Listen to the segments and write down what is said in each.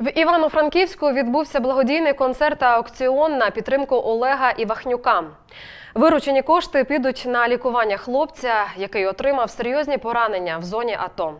В Івано-Франківську відбувся благодійний концерт та аукціон на підтримку Олега Івахнюка. Виручені кошти підуть на лікування хлопця, який отримав серйозні поранення в зоні АТО.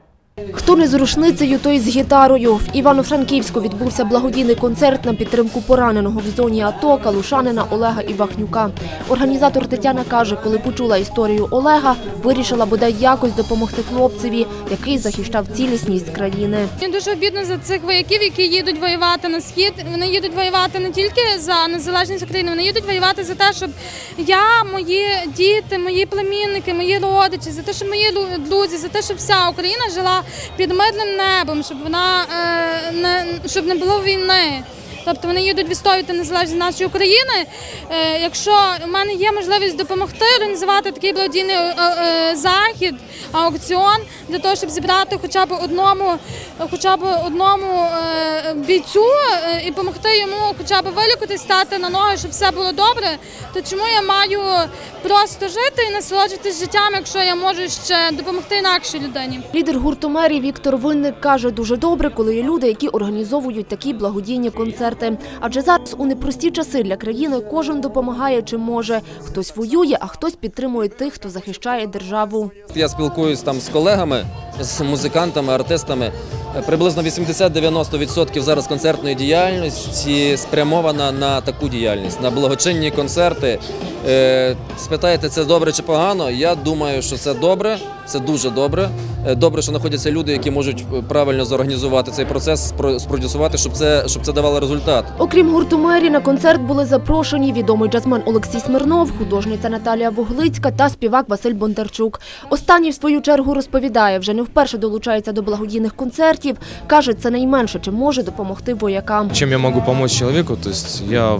Хто не з рушницею, той з гітарою. В Івано-Франківську відбувся благодійний концерт на підтримку пораненого в зоні АТО калушанина Олега Івахнюка. Організатор Тетяна каже, коли почула історію Олега, вирішила бодай якось допомогти хлопцеві, який захищав цілісність країни. Мені дуже обідно за цих вояків, які їдуть воювати на схід. Вони їдуть воювати не тільки за незалежність України, вони їдуть воювати за те, щоб я, мої діти, мої племінники, мої родичі, за те, щоб мої друзі, за те, щоб вся Україна жила під мирним небом, щоб вона е, не щоб не було війни. Тобто вони їдуть відстоювати незалежність нашої України. Е, якщо в мене є можливість допомогти організувати такий благодійний е, е, захід, аукціон для того, щоб зібрати хоча б одному, хоча б одному е, бійцю е, і допомогти йому хоча б вилікуватись, стати на ноги, щоб все було добре, то чому я маю просто жити і насолоджуватись життям, якщо я можу ще допомогти інакшій людині? Лідер гурту мерії Віктор Винник каже, дуже добре, коли є люди, які організовують такі благодійні концерти. Адже зараз у непрості часи для країни кожен допомагає чим може. Хтось воює, а хтось підтримує тих, хто захищає державу. Я спілкуюсь там з колегами, з музикантами, артистами. Е, Приблизно 80-90% зараз концертної діяльності спрямована на таку діяльність, на благочинні концерти. Е, Спитаєте, це добре чи погано? Я думаю, що це добре, це дуже добре. Е, Добре, що знаходяться люди, які можуть е, правильно зорганізувати цей процес, спро- спродюсувати, щоб це, щоб це давало результат. Окрім гурту мерії, на концерт були запрошені відомий джазмен Олексій Смирнов, художниця Наталія Вуглицька та співак Василь Бондарчук. Останній, в свою чергу, розповідає, вже не вперше долучається до благодійних концертів. Каже, це найменше, чим може допомогти воякам. Чем я могу помочь человеку, то я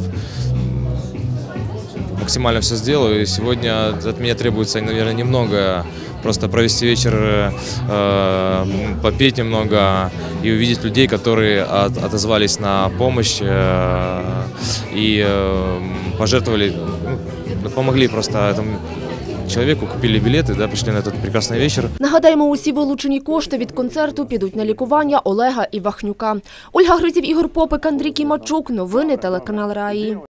максимально все сделаю. И сегодня от меня требуется, наверное, немного просто провести вечер, э, э, попеть немного и увидеть людей, которые от- отозвались на помощь э, и э, пожертвовали, ну, помогли просто этому человеку, купили билеты, да, пришли на этот прекрасный вечер. Нагадаємо, усі вилучені кошти від концерту підуть на лікування Олега Івахнюка. Ольга Гризів, Ігор Попик, Андрій Кімачук. Новини телеканал Раї.